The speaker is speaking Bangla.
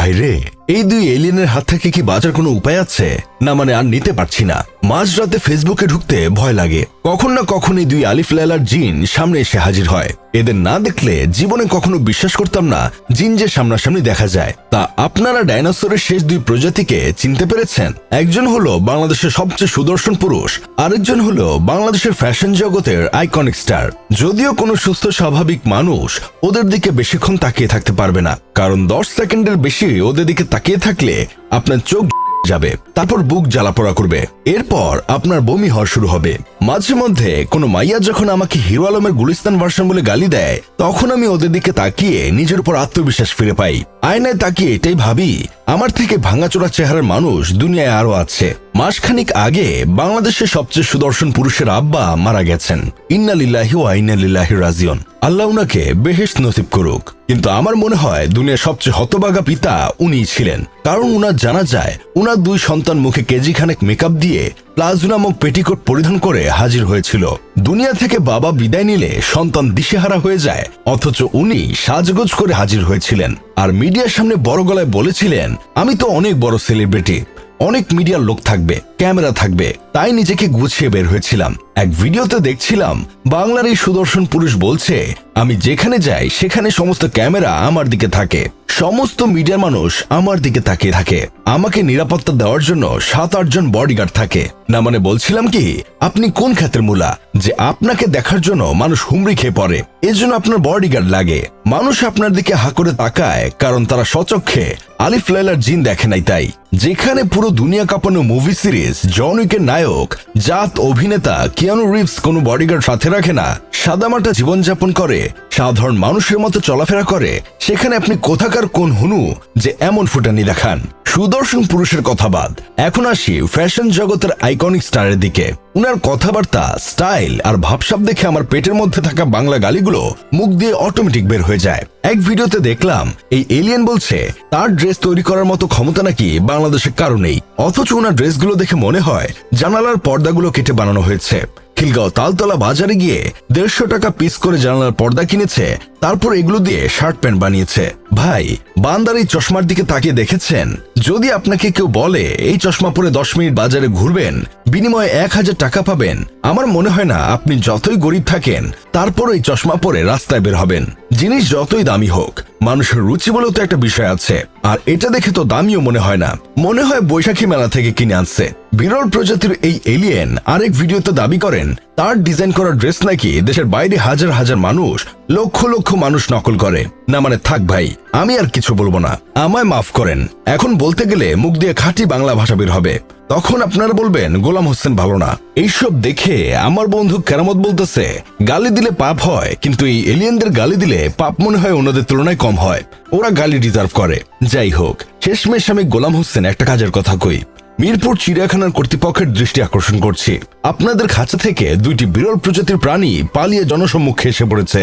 ভাই রে এই দুই এলিয়েনের হাত থেকে কি বাঁচার কোনো উপায় আছে? না মানে আর নিতে পারছি না। মাঝরাতে ফেসবুকে ঢুকতে ভয় লাগে। কখন না কখন এই দুই আলিফ লালার জিন সামনে এসে হাজির হয়। এদের না দেখলে জীবনে কখনো বিশ্বাস করতাম না, জিন যে সামনাসামনি দেখা যায়। তা আপনারা ডাইনোসরের শেষ দুই প্রজাতিকে চিনতে পেরেছেন? একজন হলো বাংলাদেশের সবচেয়ে সুদর্শন পুরুষ, আরেকজন হলো বাংলাদেশের ফ্যাশন জগতের আইকনিক স্টার। যদিও কোনো সুস্থ, স্বাভাবিক মানুষ ওদের দিকে বেশিক্ষণ তাকিয়ে থাকতে পারবে না, কারণ দশ সেকেন্ডের বেশি ওদের দিকে তাকিয়ে থাকলে আপনার চোখ যাবে, তারপর বুক জ্বালাপোড়া করবে। এরপর আপনার বমি হওয়া শুরু হবে। মাঝে মধ্যে কোনো মাইয়া যখন আমাকে হিরো আলমের গুলিস্তান ভার্সন বলে গালি দেয়, তখন আমি ওদের দিকে তাকিয়ে নিজের উপর আত্মবিশ্বাস ফিরে পাই। আয়নায় তাকিয়ে এটাই ভাবি, আমার থেকে ভাঙাচোরা চেহারার মানুষ দুনিয়ায় আরও আছে। মাসখানিক আগে বাংলাদেশের সবচেয়ে সুদর্শন পুরুষের আব্বা মারা গেছেন। ইন্নালিল্লাহি ও আইনালিল্লাহি রাজিয়ন আল্লাহ উনাকে বেহেশ নসিব করুক। কিন্তু আমার মনে হয় দুনিয়ার সবচেয়ে হতবাগা পিতা উনিই ছিলেন। কারণ উনার জানা যায়, উনার দুই সন্তান মুখে কেজি খানেক মেকআপ দিয়ে প্লাজো নামক পেটিকোট পরিধান করে হাজির হয়েছিল। দুনিয়া থেকে বাবা বিদায় নিলে সন্তান দিশেহারা হয়ে যায়, অথচ উনি সাজগোজ করে হাজির হয়েছিলেন। আর মিডিয়ার সামনে বড় গলায় বলেছিলেন, আমি তো অনেক বড় সেলিব্রিটি অনেক মিডিয়ার লোক থাকবে, ক্যামেরা থাকবে, তাই নিজেকে গুছিয়ে বের হয়েছিলাম। এক ভিডিওতে দেখছিলাম, বাংলার এই সুদর্শন পুরুষ বলছে, আমি যেখানে যাই, সেখানে সমস্ত ক্যামেরা আমার দিকে থাকে। সমস্ত মিডিয়ার মানুষ আমার দিকে তাকিয়ে থাকে। আমাকে নিরাপত্তা দেওয়ার জন্য সাত আটজন বডিগার্ড থাকে। না মানে বলছিলাম কি, আপনি কোন খাতের মূলা? যে আপনাকে দেখার জন্য মানুষ হুমড়ি খেয়ে পড়ে। এজন্য আপনার বডিগার্ড লাগে। মানুষ আপনার দিকে হা করে তাকায়, কারণ তারা সচক্ষে আলিফ লাইলার জিন দেখে নাই তাই। যেখানে পুরো দুনিয়া কাঁপানো মুভি সিরিজ জন উইকের নায়ক, জাত অভিনেতা কিয়ানু রিভস কোনো বডিগার্ড সাথে রাখে না, সাদামাটা জীবনযাপন করে, সাধারণ মানুষের মতো চলাফেরা করে, সেখানে আপনি কোথাকার কোন হুনু যে এমন ফুটানি দেখান? সুদর্শন পুরুষের কথা বাদ। এখন আসি ফ্যাশন জগতের আইকনিক স্টারের দিকে। উনার কথাবার্তা, স্টাইল আর ভাবসাব দেখে আমার পেটের মধ্যে থাকা বাংলা গালিগুলো মুখ দিয়ে অটোমেটিক বের হয়ে যায়। এক ভিডিওতে দেখলাম, এই এলিয়েন বলছে, তার ড্রেস তৈরি করার মতো ক্ষমতা নাকি বাংলাদেশের কারও নেই। অথচ ওনার ড্রেসগুলো দেখে মনে হয়, জানালার পর্দাগুলো কেটে বানানো হয়েছে। খিলগাঁও তালতলা বাজারে গিয়ে দেড়শো টাকা পিস করে জানালার পর্দা কিনেছে, তারপর এগুলো দিয়ে শার্ট প্যান্ট বানিয়েছে। ভাই, বান্দার এই চশমার দিকে তাকিয়ে দেখেছেন? যদি আপনাকে কেউ বলে, এই চশমা পরে দশ মিনিট বাজারে ঘুরবেন, বিনিময়ে এক হাজার টাকা পাবেন। আমার মনে হয় না, আপনি যতই গরিব থাকেন তারপর এই চশমা পরে রাস্তায় বের হবেন। জিনিস যতই দামি হোক, মানুষের রুচি বলেও তো একটা বিষয় আছে। আর এটা দেখে তো দামিও মনে হয় না। মনে হয় বৈশাখী মেলা থেকে কিনে আনছে। বিরল প্রজাতির এই এলিয়েন আরেক ভিডিওতে দাবি করেন তার ডিজাইন করা ড্রেস নাকি দেশের বাইরে হাজার হাজার মানুষ, লক্ষ লক্ষ মানুষ নকল করে। না মানে থাক ভাই, আমি আর কিছু বলব না। আমায় মাফ করেন। এখন বলতে গেলে মুখ দিয়ে খাঁটি বাংলা ভাষা বের হবে। তখন আপনারা বলবেন, গোলাম হোসেন ভালো না। এইসব দেখে আমার বন্ধু কেরামত বলতেছে, গালি দিলে পাপ হয়, কিন্তু এই এলিয়েনদের গালি দিলে পাপ মনে হয় অন্যদের তুলনায় কম হয়। ওরা গালি ডিজার্ভ করে। যাই হোক, শেষমেশ আমি গোলাম হোসেন একটা কাজের কথা কই। মিরপুর চিড়িয়াখানার কর্তৃপক্ষের দৃষ্টি আকর্ষণ করছি। আপনাদের খাঁচা থেকে দুইটি বিরল প্রজাতির প্রাণী পালিয়ে জনসম্মুখে এসে পড়েছে।